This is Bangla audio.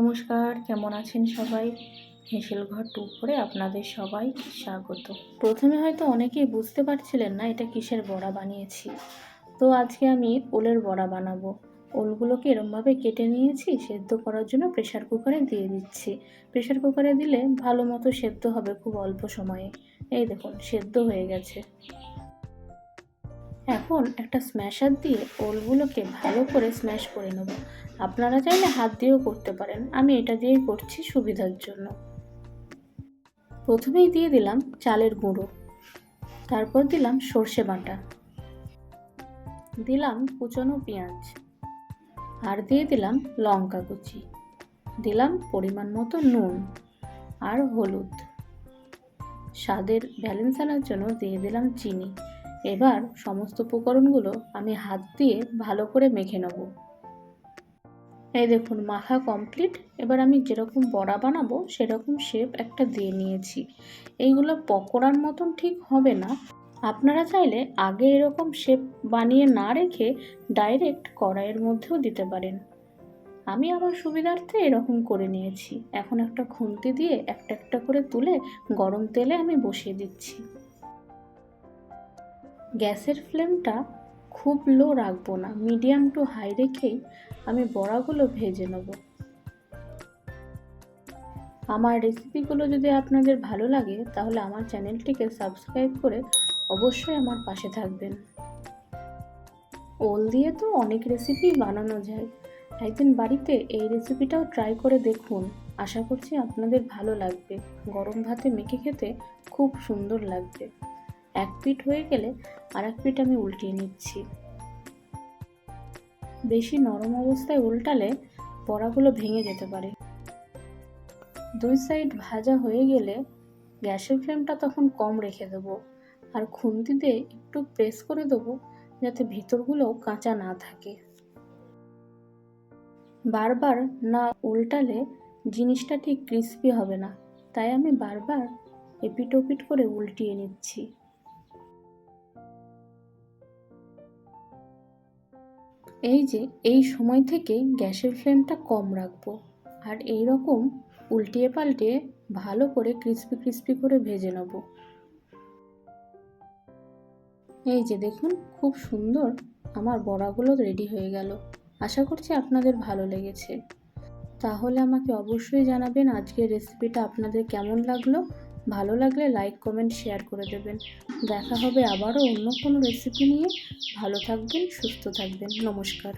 নমস্কার, কেমন আছেন সবাই? হেসেল ঘর টু করে আপনাদের সবাই স্বাগত। প্রথমে হয়তো অনেকেই বুঝতে পারছিলেন না এটা কিসের বড়া বানিয়েছি। তো আজকে আমি ওলের বড়া বানাবো। ওলগুলোকে এরমভাবে কেটে নিয়েছি, সেদ্ধ করার জন্য প্রেশার কুকারে দিয়ে দিচ্ছি। প্রেশার কুকারে দিলে ভালো মতো সেদ্ধ হবে খুব অল্প সময়ে। এই দেখুন, সেদ্ধ হয়ে গেছে। এখন একটা স্ম্যাশার দিয়ে ওলগুলোকে ভালো করে স্ম্যাশ করে নেব। আপনারা চাইলে হাত দিয়েও করতে পারেন। আমি এটা দিয়েই করছি সুবিধার জন্য। প্রথমেই দিয়ে দিলাম চালের গুঁড়ো। তারপর দিলাম সর্ষে বাটা। দিলাম কুচনো পেঁয়াজ। আর দিয়ে দিলাম লঙ্কা কুচি। দিলাম পরিমাণ মতো নুন আর হলুদ। স্বাদের ব্যালেন্স আনার জন্য দিয়ে দিলাম চিনি। এবার সমস্ত উপকরণগুলো আমি হাত দিয়ে ভালো করে মেখে নেব। এই দেখুন মাখা কমপ্লিট এবার আমি যেরকম বড়া বানাবো, সেরকম শেপ একটা দিয়ে নিয়েছি। এইগুলো পকোড়ার মতন ঠিক হবে না। আপনারা চাইলে আগে এরকম শেপ বানিয়ে না রেখে ডাইরেক্ট কড়াইয়ের মধ্যেও দিতে পারেন। আমি আমার সুবিধার্থে এরকম করে নিয়েছি। এখন একটা খুন্তি দিয়ে একটা একটা করে তুলে গরম তেলে আমি বসিয়ে দিচ্ছি। গ্যাসের ফ্লেমটা খুব লো রাখব না, মিডিয়াম টু হাই রেখেই আমি বড়াগুলো ভেজে নেব। আমার রেসিপিগুলো যদি আপনাদের ভালো লাগে, তাহলে আমার চ্যানেলটিকে সাবস্ক্রাইব করে অবশ্যই আমার পাশে থাকবেন। ওল দিয়ে তো অনেক রেসিপি বানানো যায়। একদিন বাড়িতে এই রেসিপিটাও ট্রাই করে দেখুন, আশা করছি আপনাদের ভালো লাগবে। গরম ভাতে মেখে খেতে খুব সুন্দর লাগবে। এক পিঠ হয়ে গেলে আর এক পিঠ আমি উল্টিয়ে নিচ্ছি। বেশি নরম অবস্থায় উল্টালে বড়াগুলো ভেঙে যেতে পারে। দুই সাইড ভাজা হয়ে গেলে গ্যাসের ফ্লেমটা তখন কম রেখে দেবো আর খুন্তি দিয়ে একটু প্রেস করে দেবো যাতে ভিতরগুলো কাঁচা না থাকে। বারবার না উল্টালে জিনিসটা ঠিক ক্রিস্পি হবে না, তাই আমি বারবার এপিট ওপিট করে উল্টিয়ে নিচ্ছি। এই যে, এই সময় থেকে গ্যাসের ফ্লেমটা কম রাখব। আর এই রকম উল্টিয়ে পাল্টিয়ে ভালো করে ক্রিস্পি ক্রিস্পি করে ভেজে নেব। এই যে, দেখুন, খুব সুন্দর আমার বড়াগুলো রেডি হয়ে গেল। আশা করছি আপনাদের ভালো লেগেছে। তাহলে আমাকে অবশ্যই জানাবেন আজকের রেসিপিটা আপনাদের কেমন লাগল। ভালো লাগলে লাইক কমেন্ট শেয়ার করে দেবেন। দেখা হবে আবারও অন্য কোনো রেসিপি নিয়ে। ভালো থাকবেন, সুস্থ থাকবেন। নমস্কার।